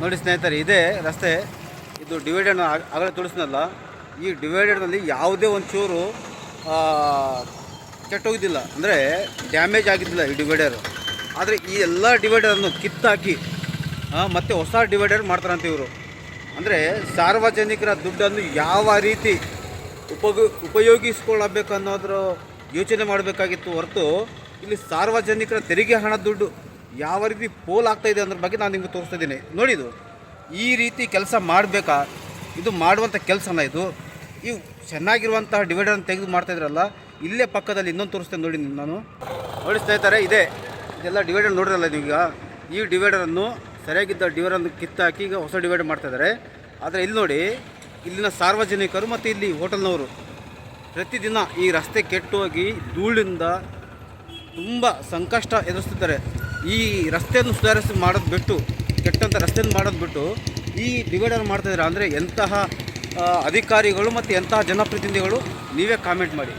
ನೋಡಿ ಸ್ನೇಹಿತರೆ, ಇದೇ ರಸ್ತೆ, ಇದು ಡಿವೈಡರ್ ಆಗಲೇ ತೋರಿಸ್ನಲ್ಲ ಈ ಡಿವೈಡೆಡ್ನಲ್ಲಿ ಯಾವುದೇ ಒಂಚೂರು ಚೂರು ಕೆಟ್ಟೋಗಿದ್ದಿಲ್ಲ ಅಂದರೆ ಡ್ಯಾಮೇಜ್ ಆಗಿದ್ದಿಲ್ಲ ಈ ಡಿವೈಡರ್ ಆದರೆ ಈ ಎಲ್ಲ ಡಿವೈಡರನ್ನು ಕಿತ್ತಾಕಿ ಮತ್ತು ಹೊಸ ಡಿವೈಡರ್ ಮಾಡ್ತಾರಂತ ಇವರು. ಅಂದರೆ ಸಾರ್ವಜನಿಕರ ದುಡ್ಡನ್ನು ಯಾವ ರೀತಿ ಉಪಯೋಗ ಉಪಯೋಗಿಸ್ಕೊಳ್ಳಬೇಕು ಅನ್ನೋದ್ರ ಯೋಚನೆ ಮಾಡಬೇಕಾಗಿತ್ತು ಹೊರತು, ಇಲ್ಲಿ ಸಾರ್ವಜನಿಕರ ತೆರಿಗೆ ಹಣ ದುಡ್ಡು ಯಾವ ರೀತಿ ಪೋಲ್ ಆಗ್ತಾ ಇದೆ ಅನ್ನೋದ್ರ ಬಗ್ಗೆ ನಾನು ನಿಮ್ಗೆ ತೋರಿಸ್ತಾ ಇದ್ದೀನಿ. ನೋಡಿದು ಈ ರೀತಿ ಕೆಲಸ ಮಾಡಬೇಕಾ? ಇದು ಮಾಡುವಂಥ ಕೆಲಸನ ಇದು? ಇವು ಚೆನ್ನಾಗಿರುವಂತಹ ಡಿವೈಡರ್ನ ತೆಗೆದು ಮಾಡ್ತಾ ಇದ್ರಲ್ಲ, ಇಲ್ಲೇ ಪಕ್ಕದಲ್ಲಿ ಇನ್ನೊಂದು ತೋರಿಸ್ತೇನೆ ನೋಡಿ ನಾನು. ನೋಡಿ ಇದ್ದಾರೆ ಇದೆ. ಇದೆಲ್ಲ ಡಿವೈಡರ್ ನೋಡಿರಲ್ಲ ನೀವೀಗ? ಈ ಡಿವೈಡರನ್ನು ಸರಿಯಾಗಿದ್ದ ಡಿವೈಡರನ್ನು ಕಿತ್ತಾಕಿ ಈಗ ಹೊಸ ಡಿವೈಡ್ ಮಾಡ್ತಾ ಇದ್ದಾರೆ. ಆದರೆ ಇಲ್ಲಿ ನೋಡಿ, ಇಲ್ಲಿನ ಸಾರ್ವಜನಿಕರು ಮತ್ತು ಇಲ್ಲಿ ಹೋಟೆಲ್ನವರು ಪ್ರತಿದಿನ ಈ ರಸ್ತೆ ಕೆಟ್ಟು ಹೋಗಿ ಧೂಳಿಂದ ತುಂಬ ಸಂಕಷ್ಟ ಎದುರಿಸ್ತಿದ್ದಾರೆ. ಈ ರಸ್ತೆಯನ್ನು ಸುಧಾರಿಸಿ ಮಾಡೋದು ಬಿಟ್ಟು ಕೆಟ್ಟಂಥ ರಸ್ತೆಯನ್ನು ಮಾಡೋದು ಬಿಟ್ಟು, ಈ ಡಿವೈಡರ್ ಮಾಡ್ತಾಯಿದ್ರೆ ಅಂದರೆ ಎಂತಹ ಅಧಿಕಾರಿಗಳು ಮತ್ತು ಎಂತಹ ಜನಪ್ರತಿನಿಧಿಗಳು ನೀವೇ ಕಾಮೆಂಟ್ ಮಾಡಿ.